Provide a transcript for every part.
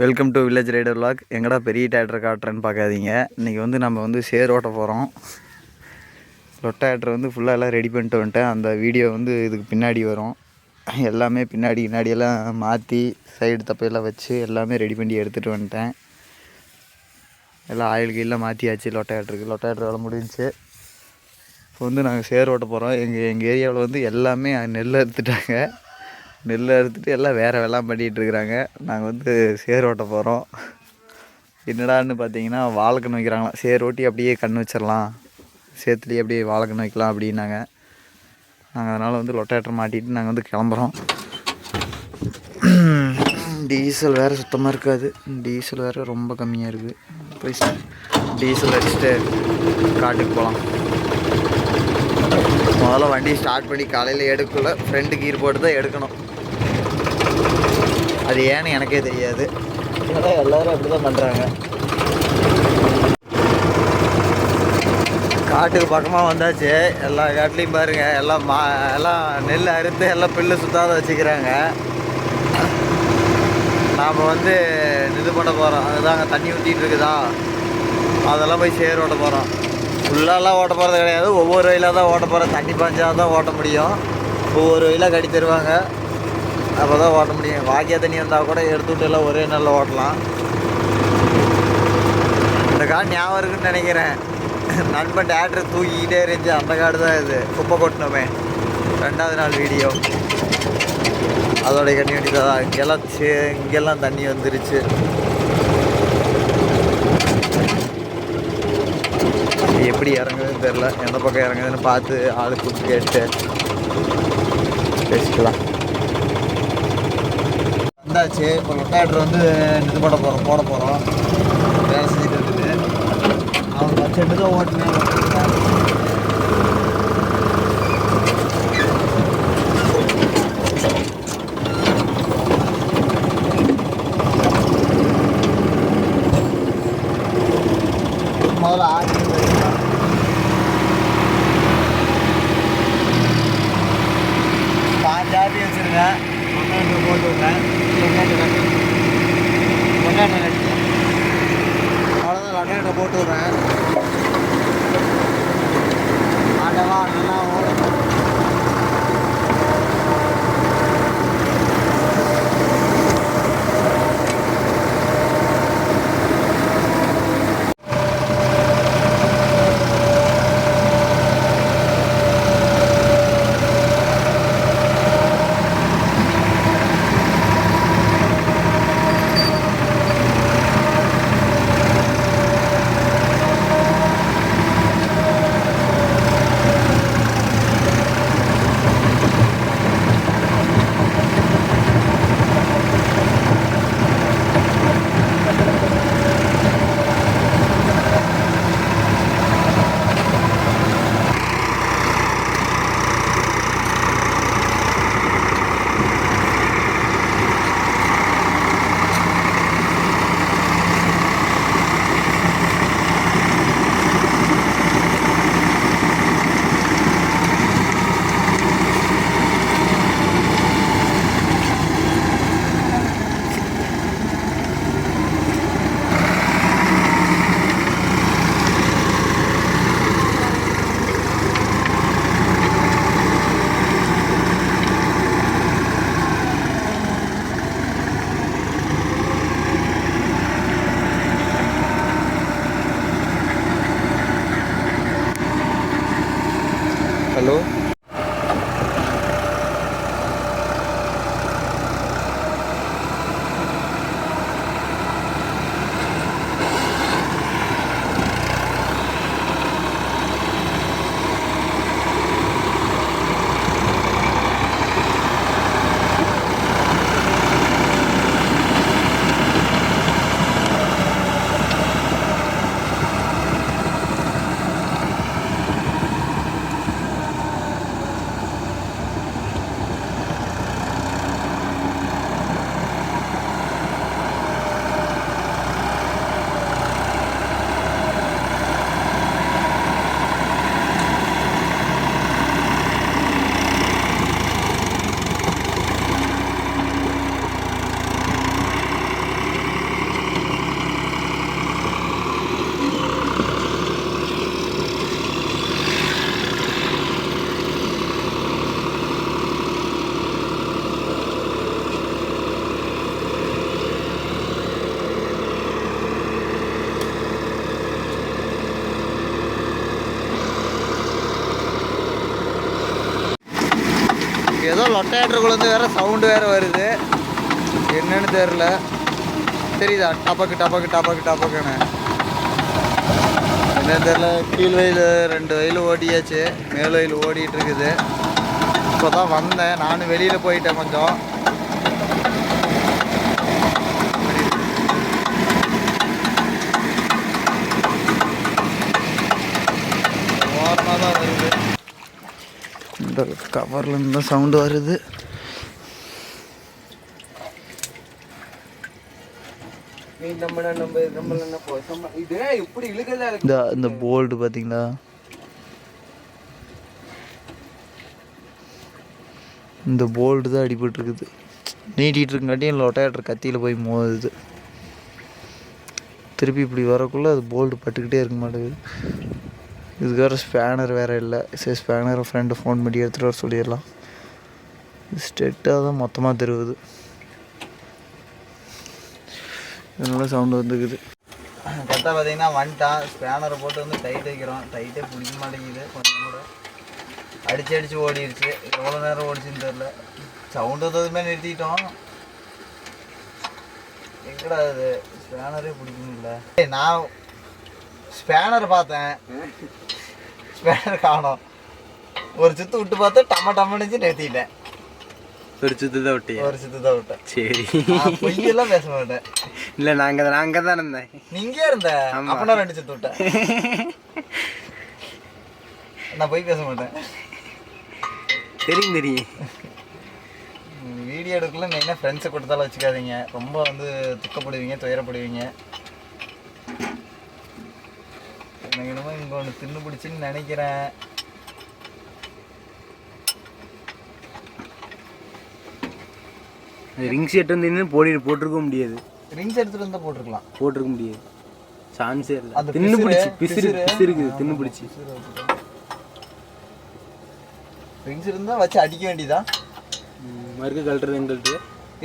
Welcome to village rider vlog. எங்கடா பெரிய theatre காட்டுறேன்னு பார்க்காதீங்க. இன்றைக்கி வந்து நம்ம வந்து சேர் ஓட்ட போகிறோம் லொட்டேட்டர் வந்து ஃபுல்லாக எல்லாம் ரெடி பண்ணிட்டு வந்துட்டேன். அந்த வீடியோ வந்து இதுக்கு பின்னாடி வரும். எல்லாமே பின்னாடி பின்னாடியெல்லாம் மாற்றி சைடு தப்பையெல்லாம் வச்சு எல்லாமே ரெடி பண்ணி எடுத்துகிட்டு வந்துட்டேன். எல்லாம் ஆயில் கீழே மாற்றியாச்சு லொட்டேட்டருக்கு லொட்டேட்டர் வேலை முடிஞ்சுச்சு. இப்போ வந்து நாங்கள் சேர் ஓட்ட போகிறோம் எங்கள் எங்கள் ஏரியாவில் வந்து எல்லாமே நெல் எடுத்துட்டாங்க. நெல் அறுத்துட்டு எல்லாம் வேறு வெள்ளம் பண்ணிகிட்ருக்குறாங்க நாங்கள் வந்து சேர் ஓட்ட போகிறோம் என்னடான்னு பார்த்தீங்கன்னா வாழைக்கண் வைக்கிறாங்களாம். சேர் ஓட்டி அப்படியே கண் வச்சிடலாம். சேத்துலேயே அப்படியே வாழைக்கண் வைக்கலாம் அப்படின்னாங்க. நாங்கள் அதனால் வந்து லொட்டேட்டர் மாட்டிட்டு நாங்கள் வந்து கிளம்புறோம். டீசல் வேறு சுத்தமாக இருக்காது. டீசல் வேறு ரொம்ப கம்மியாக இருக்குது போய் டீசல் அடிச்சுட்டு காட்டுக்கு போகலாம் முதல்ல வண்டி ஸ்டார்ட் பண்ணி காலையில் எடுக்கல. ஃப்ரண்ட் கீர் போட்டு தான் எடுக்கணும். அது ஏன்னு எனக்கே தெரியாது. ஏன்னா எல்லாரும் அப்படி தான் பண்ணுறாங்க காட்டுக்கு பக்கமாக வந்தாச்சு. எல்லா காட்டுலேயும் பாருங்க. எல்லாம் மா எல்லாம் நெல் அறுத்து எல்லாம் புல்லு சுத்தாத வச்சுக்கிறாங்க. நாம் வந்து இது பண்ண போகிறோம் அதுதாங்க தண்ணி ஊற்றிட்டு இருக்குதா? அதெல்லாம் போய் சேர் ஓட்ட போகிறோம் ஃபுல்லாலாம் ஓட்ட போகிறது கிடையாது. ஒவ்வொரு வயலாக தான் ஓட்ட போகிறோம் தண்ணி பாஞ்சா தான் ஓட்ட முடியும். ஒவ்வொரு வயலாக கட்டி தருவாங்க. அப்போ தான் ஓட்ட முடியும். வாக்கியா தண்ணி வந்தால் கூட எடுத்து விட்டு எல்லாம் ஒரே நாளில் ஓட்டலாம். இந்த காடு ஞாபகம் இருக்குன்னு நினைக்கிறேன். நண்பன் டேட்ரு தூக்கிக்கிட்டே இருந்துச்சு. அந்த காடு தான் இது. குப்பை கொட்டினோமே. ரெண்டாவது நாள் வீடியோ அதோடைய கன்னியூட்டி தான் இங்கெல்லாம் சே- இங்கெல்லாம் தண்ணி வந்துருச்சு. எப்படி இறங்குதுன்னு தெரில எந்த பக்கம் இறங்குதுன்னு பார்த்து ஆளு கூப்பிட்டு கேட்டு பேசிக்கலாம். வந்தாச்சு. இப்போ லொட்டாட்ரு வந்து இது பண்ண போகிறோம் போட போகிறோம் வேலை செஞ்சுட்டு இருக்குது. அவன் வச்சுட்டு தான் ஓட்டினேன் முதல்ல ஆட்டி வைக்கலாம். பாஞ்சு ஆட்டி வச்சுருங்க போட்டு விட்றேன் கொண்டாண்டு கட்டி கொண்டாண்டு அவ்வளோதான் போட்டு விட்றேன் ஆண்டவா நல்லா ஓடும் லொட்டையாட்டுக்குள்ளேருந்து வேறு சவுண்டு வேறு வருது. என்னன்னு தெரில தெரியுதா? டபக்கு டபக்கு டபக்கு டபக்குன்னு. என்னன்னு தெரில கீழ் வயல் ரெண்டு வயல் ஓடியாச்சு. மேல் வயல் ஓடிட்டு இருக்குது. இப்போ தான் வந்தேன். நானும் வெளியில் போயிட்டேன் கொஞ்சம் ஓரமாக தான் வருது இந்த கவர்ல இருந்து சவுண்டு வருது நீ நம்ம நம்ம நம்மள என்ன போ நம்ம இது இப்படி இழுக்கதா இருக்கு. இந்த இந்த போல்டு பார்த்தீங்களா இந்த போல்டு தான் அடிபட்டுருக்குது. நீட்டிகிட்டு இருக்கங்காட்டியும் லொட்டையாட்டுற கத்தியில் போய் மோதுது. திருப்பி இப்படி வரக்குள்ளே அது போல்டு பட்டுக்கிட்டே இருக்க மாட்டேங்குது. இதுக்கு வேறு ஸ்பேனர் வேறு இல்லை. சரி ஸ்பேனர் ஃப்ரெண்டு ஃபோன் பண்ணி எடுத்துகிட்டு வர சொல்லிடலாம். ஸ்டெட்டாக தான் மொத்தமாக தருவுது இதனால சவுண்டு வந்துக்குது. கரெக்டாக பார்த்தீங்கன்னா வந்துட்டான் ஸ்பேனரை போட்டு வந்து டைட் வைக்கிறோம். டைட்டே பிடிக்க மாட்டேங்குது. கொஞ்சம் கூட அடித்து அடித்து ஓடிடுச்சு எவ்வளோ நேரம் ஓடிச்சுன்னு தெரில சவுண்டு வந்ததுமே நிறுத்திட்டோம். எங்கடா அது ஸ்பேனரே பிடிக்கணும்ல. நான் ஸ்பேனர் பார்த்தேன். ஸ்பேனர் காணோம். ஒரு சுத்து விட்டு பார்த்தா டம்ம டம்மடிச்சு நிறுத்திட்டேன். ஒரு சுத்து தான் விட்டியா? ஒரு சுத்து தான் விட்டேன். சரி. பொய்யெல்லாம் பேச மாட்டேன். இல்ல நாங்க நாங்க தான் இருந்தேன். நீ இங்கே இருந்த? ஆமா. அப்ப நான் ரெண்டு சுத்து விட்டேன். நான் போய் பேச மாட்டேன். தெரியும் தெரியும். வீடியோ எடுக்கல மெயினாக ஃப்ரெண்ட்ஸை கொடுத்தாலும் வச்சுக்காதீங்க. ரொம்ப வந்து துக்கப்படுவீங்க துயரப்படுவீங்க. எனக்கு என்னமோ இங்கே ஒன்று தின்னு பிடிச்சின்னு நினைக்கிறேன் ரிங் செட் வந்து போடி போட்டிருக்க முடியாது. ரிங்ஸ் எடுத்துகிட்டு இருந்தால் போட்டிருக்கலாம். போட்டிருக்க முடியாது. சான்ஸே இல்லை. அந்த தின்னு பிடிச்சி பிசிறு பிசிறு. பிசிறு இருக்குது தின்னு பிடிச்சி ரிங்ஸ் இருந்தால் வச்சு அடிக்க வேண்டியதா மறுக்க கழட்டுறது எங்கள்கிட்ட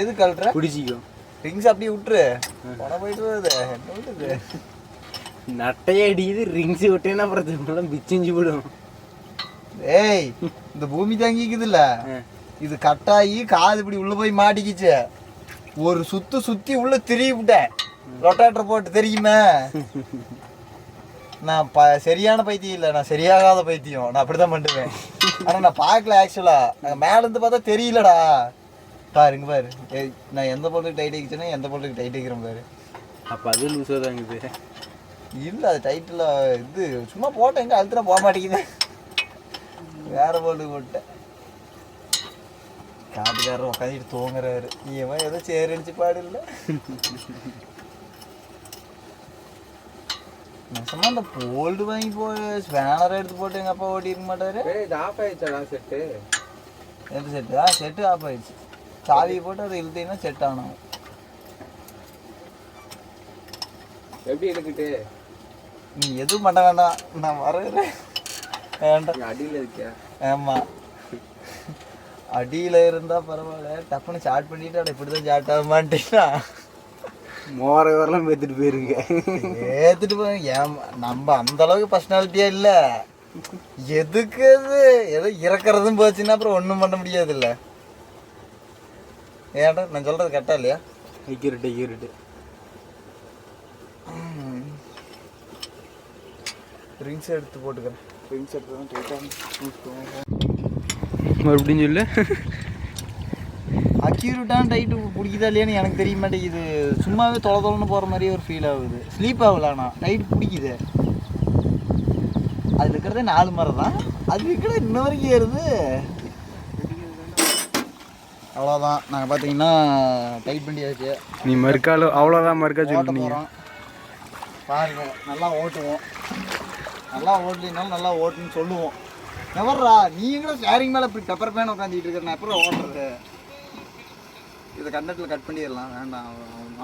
எது கழட்டுற? பிடிச்சிக்கும் ரிங்ஸ் அப்படியே விட்டுரு. பணம் போயிட்டு வருது. என்ன விட்டுது நட்டையே அடிக்குது ரிங்ஸ் விட்டேன்னா அப்புறம் திரும்பலாம் பிச்சிஞ்சு விடும் ஏய் இந்த பூமி தாங்கிக்குதுல்ல. இது கட்டாயி காது இப்படி உள்ள போய் மாட்டிக்கிச்சு. ஒரு சுத்து சுத்தி உள்ள திரிவி விட்டேன் ரொட்டேட்டர் போட்டு தெரியுமே? நான் ப சரியான பைத்தியம் இல்லை. நான் சரியாகாத பைத்தியம். நான் அப்படிதான் பண்ணுவேன் ஆனா நான் பார்க்கல ஆக்சுவலா நான் மேல இருந்து பார்த்தா தெரியலடா. பாருங்க பாரு. நான் எந்த பொருளுக்கு டைட் ஆகிச்சேன்னா எந்த பொருளுக்கு டைட் ஆகிக்கிறேன் பாரு. அப்போ அது லூஸாக தாங்குது இல்ல அது டைட்டில் இது சும்மா போட்டேன் எங்க அழுத்துனா போக மாட்டேங்குது. வேற போட்டு போட்டேன். காட்டுக்காரர் உட்காந்துட்டு தூங்குறாரு. இவன் ஏதோ சேர் அடிச்சு பாடு இல்லை நெசமா அந்த போல்டு வாங்கி போ ஸ்பேனர் எடுத்து போட்டு எங்க அப்பா ஓட்டி இருக்க மாட்டாரு. இது ஆஃப் ஆயிடுச்சா செட்டு எந்த செட்டு ஆ செட்டு ஆஃப் ஆயிடுச்சு. சாவியை போட்டு அதை இழுத்தீங்கன்னா செட் ஆகணும் எப்படி எடுக்கிட்டு நீ எதுவும் பண்ண வேண்டாம். நான் வரேன் வேண்டாம். அடியில் இருக்கியா? ஆமா. அடியில இருந்தா பரவாயில்ல. டப்புன்னு ஸ்டார்ட் பண்ணிட்டு அட இப்படிதான் ஸ்டார்ட் ஆகுமான்ட்டீங்கன்னா மோர வரலாம் பேத்துட்டு போயிருங்க ஏத்துட்டு போய் ஏன் நம்ம அந்த அளவுக்கு பர்சனாலிட்டியா இல்ல. எதுக்கு அது? ஏதோ இறக்குறதும் போச்சுன்னா அப்புறம் ஒண்ணும் பண்ண முடியாது இல்ல ஏன்டா நான் சொல்றது கரெக்டா இல்லையா? ஐக்கிரட்டு ஐக்கிரட்டு ரிங்ஸ் எடுத்து போட்டுக்கிறேன். ரிங்ஸ் எடுத்து தான் டைட்டாக மறுபடியும் சொல்லு. அக்யூரேட்டான டைட்டு பிடிக்குதா இல்லையான்னு எனக்கு தெரிய மாட்டேங்குது. சும்மாவே தொலை தொலைன்னு போகிற மாதிரியே ஒரு ஃபீல் ஆகுது. ஸ்லீப் ஆகல ஆனால் டைட் பிடிக்குது. அதில் இருக்கிறதே நாலு மரம் தான் அது இருக்கிற இன்ன வரைக்கும் ஏறுது. அவ்வளோதான் நாங்கள் பார்த்தீங்கன்னா டைட் பண்ணியாச்சு நீ மறுக்கால அவ்வளோதான் மறுக்கா ஓட்ட சொல்லிட்டு போகிறோம் பாருங்க நல்லா ஓட்டுவோம். நல்லா ஓட்டலினாலும் நல்லா ஓட்டுன்னு சொல்லுவோம். எவர்ரா நீ எங்கடா ஷேரிங் மேலே இப்படி பெப்பர் பேன் உட்காந்துட்டு இருக்க? நான் எப்படி ஓட்டுறது இதை கண்டத்தில் கட் பண்ணிடலாம். வேண்டாம்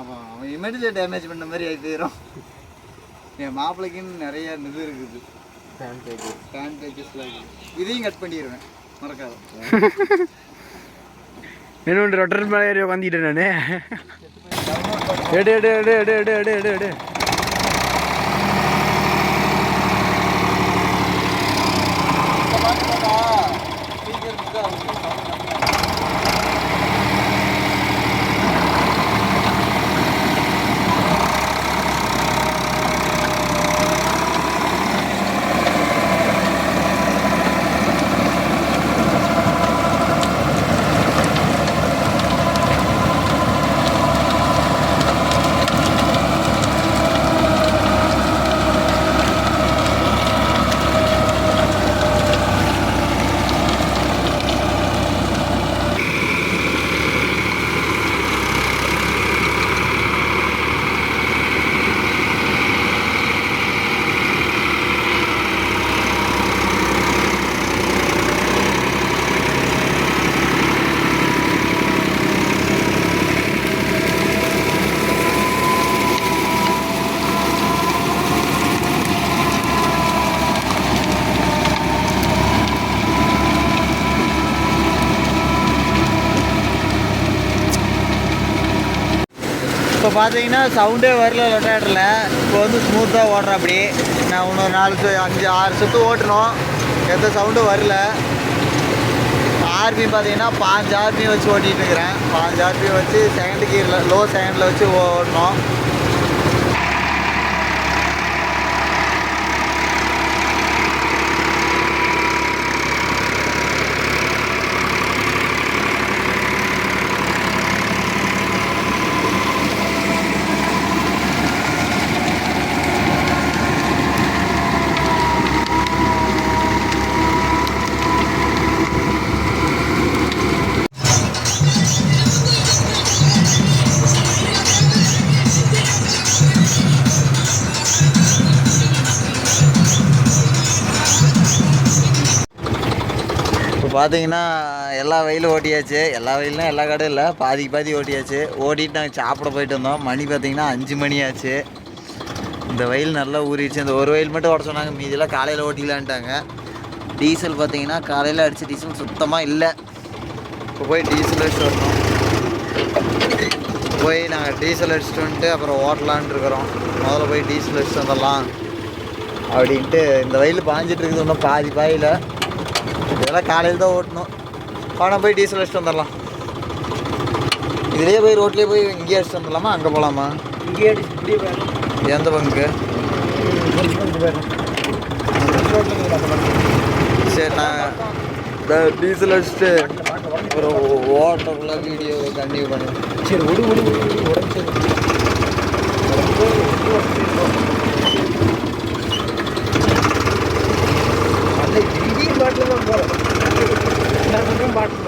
அவன் அவன் இமேஜில் டேமேஜ் பண்ண மாதிரி ஆகி போயிடும் என் மாப்பிள்ளைக்குன்னு நிறைய இது இருக்குது. ஃபேன் பேஜஸ்லாம் இருக்குது. இதையும் கட் பண்ணிடுவேன். மறக்காத. என்ன ரொட்டர் மேலே ஏறி உட்காந்துட்டேன் நான். எடு எடு எடு எடு எடு எடு எடு எடு இந்த பாட்டுலடா, speaker மிஸ் ஆகுது. இப்போ பார்த்தீங்கன்னா சவுண்டே வரல ரொட்டேட்டரில் இப்போ வந்து ஸ்மூத்தாக ஓடுறேன் அப்படி நான் இன்னொரு நாலு அஞ்சு ஆறு சுற்று ஓட்டணும். எந்த சவுண்டும் வரல. ஆர்பி பார்த்தீங்கன்னா பாஞ்சு ஆர்பி வச்சு ஓட்டிகிட்டு இருக்கிறேன். பாஞ்சு ஆர்பியும் வச்சு செகண்ட் கீரில் லோ செகண்டில் வச்சு ஓடணும் பார்த்தீங்கன்னா எல்லா வயலும் ஓட்டியாச்சு. எல்லா வயலும் எல்லா கடையும் இல்லை. பாதிக்கு பாதி ஓட்டியாச்சு. ஓட்டிட்டு நாங்கள் சாப்பிட போயிட்டு வந்தோம். மணி பார்த்தீங்கன்னா அஞ்சு மணி ஆச்சு. இந்த வயல் நல்லா ஊறிடுச்சு. இந்த ஒரு வயல் மட்டும் ஓட சொன்னாங்க. மீதியெல்லாம் காலையில் ஓட்டிக்கலான்ட்டாங்க. டீசல் பார்த்தீங்கன்னா காலையில் அடித்த டீசல் சுத்தமாக இல்லை. இப்போ போய் டீசல் அடிச்சுட்டு வரணும். போய் நாங்கள் டீசல் அடிச்சுட்டு வந்துட்டு அப்புறம் ஓட்டலான்ட்டு இருக்கிறோம். முதல்ல போய் டீசல் அடிச்சுட்டு வந்துடலாம். அப்படின்ட்டு இந்த வயல் பாஞ்சிட்டு இருக்குது. இன்னும் பாதி பாயில் இதெல்லாம் காலையில் தான் ஓட்டணும் ஆனால் போய் டீசல் அடிச்சுட்டு வந்துடலாம் இதுலேயே போய் ரோட்லேயே போய் இங்கேயே அடிச்சுட்டு வந்துடலாமா அங்கே போகலாமா இங்கே அடிச்சு எந்த பங்கு சரி நான் டீசல் அடிச்சுட்டு ஒரு ஓட்டக்குள்ள வீடியோ கண்டினியூ பண்ணுவேன் சரி விடு விடு உடம்பு বাড়ছে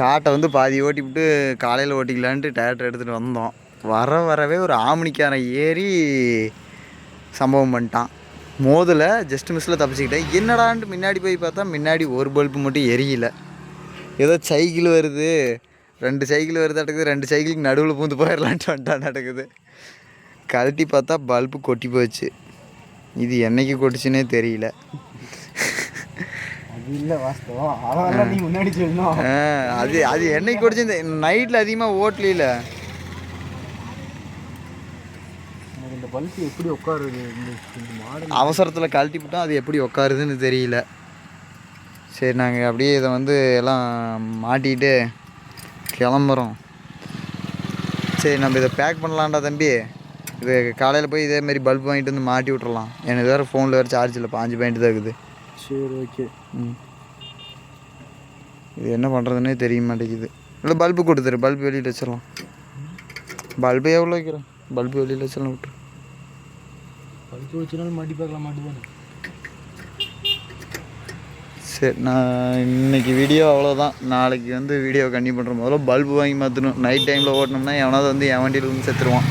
காட்டை வந்து பாதி ஓட்டி விட்டு காலையில் ஓட்டிக்கலான்ட்டு டேரக்டர் எடுத்துகிட்டு வந்தோம். வர வரவே ஒரு ஆமணிக்காரன் ஏறி சம்பவம் பண்ணிட்டான். மோதில் ஜஸ்ட் மிஸ்ஸில் தப்பிச்சுக்கிட்டேன். என்னடான்ட்டு முன்னாடி போய் பார்த்தா முன்னாடி ஒரு பல்பு மட்டும் எரியல. ஏதோ சைக்கிள் வருது. ரெண்டு சைக்கிள் வருது நடக்குது. ரெண்டு சைக்கிளுக்கு நடுவில் பூந்து போயிடலான்ட்டு வந்துட்டான் நடக்குது. கழட்டி பார்த்தா பல்பு கொட்டி போச்சு. இது என்றைக்கு கொட்டுச்சுன்னே தெரியல. அது அது அது என்னைக்கு குடிச்சு நைட்டில் அதிகமாக எனக்கு இந்த பல்பு எப்படி உட்காருது? அவசரத்தில் கழட்டி விட்டோம் அது எப்படி உக்காருதுன்னு தெரியல. சரி நாங்கள் அப்படியே இதை வந்து எல்லாம் மாட்டிட்டு கிளம்புறோம். சரி நம்ம இதை பேக் பண்ணலாம்டா தம்பி. இது காலையில் போய் இதே மாதிரி பல்ப் வாங்கிட்டு வந்து மாட்டி விட்றலாம் எனக்கு வேறு ஃபோனில் வேறு சார்ஜ் இல்லை. பாஞ்சு பாயிண்ட் தான் இருக்குது. சரி ஓகே ம். இது என்ன பண்ணுறதுனே தெரிய மாட்டேங்குது. இல்லை பல்பு கொடுத்துரு பல்பு வெளியில் வச்சிடலாம். பல்பு எவ்வளோ வைக்கிறேன் பல்பு வெளியில் வச்சிடலாம் விட்டுரு. பல்பு வச்சுனாலும் மாட்டி பார்க்கலாம் மாட்டுதானே? சரி நான் இன்னைக்கு வீடியோ அவ்வளோதான் நாளைக்கு வந்து வீடியோ கண்டிப்பாக பண்ணுற முதல்ல பல்பு வாங்கி மாற்றணும் நைட் டைமில் ஓட்டினோம்னா எவனாவது வந்து என் வண்டியில் வந்து செத்துருவான்.